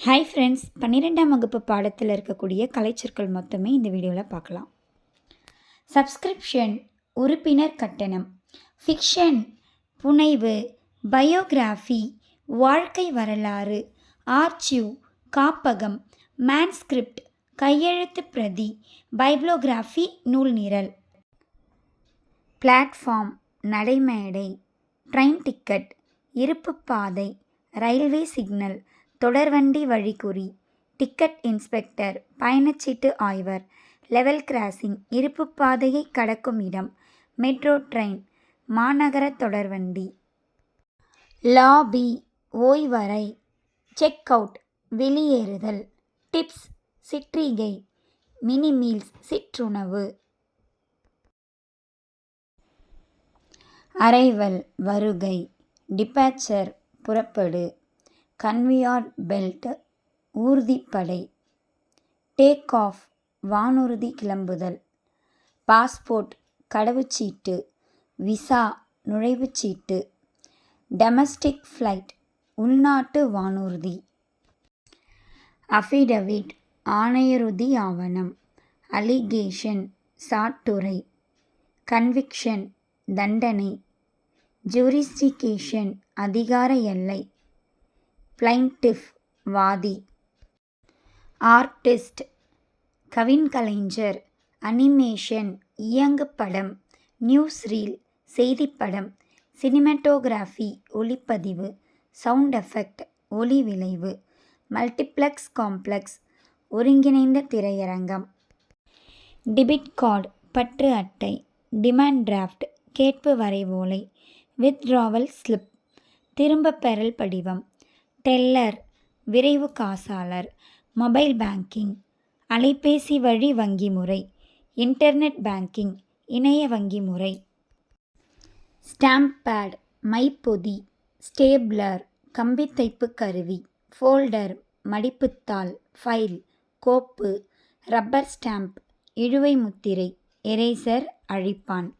Hi friends பன்னிரெண்டாம் வகுப்பு பாடத்தில் இருக்கக்கூடிய கலைச்சொற்கள் மொத்தமே இந்த வீடியோவில் பார்க்கலாம். சப்ஸ்கிரிப்ஷன் உறுப்பினர் கட்டணம். ஃபிக்ஷன் புனைவு பயோகிராஃபி வாழ்க்கை வரலாறு ஆர்ச்சிவ் காப்பகம் மேன்ஸ்கிரிப்ட் கையெழுத்து பிரதி பைப்ளோகிராஃபி நூல் நிரல். பிளாட்ஃபார்ம் நடைமேடை ட்ரெயின் டிக்கெட் இருப்பு பாதை ரயில்வே சிக்னல் தொடர்வண்டி வழிக்குறி டிக்கெட் இன்ஸ்பெக்டர் பயணச்சீட்டு ஆய்வர் லெவல் கிராசிங் இருப்பு பாதையை கடக்கும் இடம் மெட்ரோ ட்ரெயின் மாநகர தொடர்வண்டி. லாபி ஓய்வறை செக் அவுட் வெளியேறுதல் டிப்ஸ் சிற்றிகை மினி மீல்ஸ் சிற்றுணவு. அரைவல் வருகை டிபாச்சர் புறப்படு. கன்வியார் பெல்ட் ஊர்திப்படை டேக் ஆஃப் வானூர்தி கிளம்புதல் பாஸ்போர்ட் கடவுச்சீட்டு விசா நுழைவுச்சீட்டு டெமஸ்டிக் ஃப்ளைட் உள்நாட்டு வானூர்தி. அஃபிடவிட் ஆணையருதி ஆவணம் அலிகேஷன் சாட்டுரை கன்விக்ஷன் தண்டனை ஜூரிஸ்டிகேஷன் அதிகார எல்லை பிளைண்டிஃப் வாதி. ஆர்டிஸ்ட் கவின்கலைஞர் அனிமேஷன் இயங்குப்படம் நியூஸ் ரீல் செய்திப்படம் சினிமேட்டோகிராஃபி ஒளிப்பதிவு சவுண்ட் எஃபெக்ட் ஒலி விளைவு மல்டிப்ளெக்ஸ் காம்ப்ளெக்ஸ் ஒருங்கிணைந்த திரையரங்கம். டெபிட் கார்டு பற்று அட்டை டிமாண்ட் டிராஃப்ட் கேட்பு வரைவோலை வித்ட்ராவல் ஸ்லிப் திரும்பப் பெறல் படிவம். டெல்லர் விரைவு காசாளர் மொபைல் பேங்கிங் அலைபேசி வழி வங்கி முறை இன்டர்நெட் பேங்கிங் இணைய வங்கி முறை. ஸ்டாம்ப் பேட் மைப்பொதி ஸ்டேப்லர் கம்பித்தைப்பு கருவி ஃபோல்டர் மடிப்புத்தாள் ஃபைல் கோப்பு ரப்பர் ஸ்டாம்ப் இழுவை முத்திரை எரேசர் அழிப்பான்.